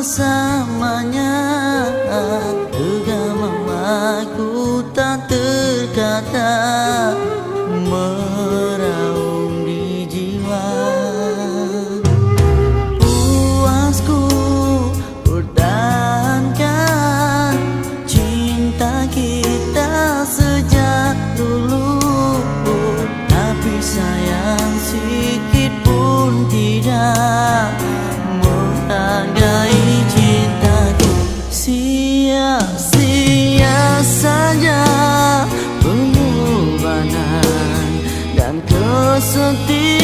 bersamanya aku tak terkata Meraung di jiwa. Puasku pertahankan Cinta kita sejak dulu. Tapi sayang sikit pun tidak. 歌声低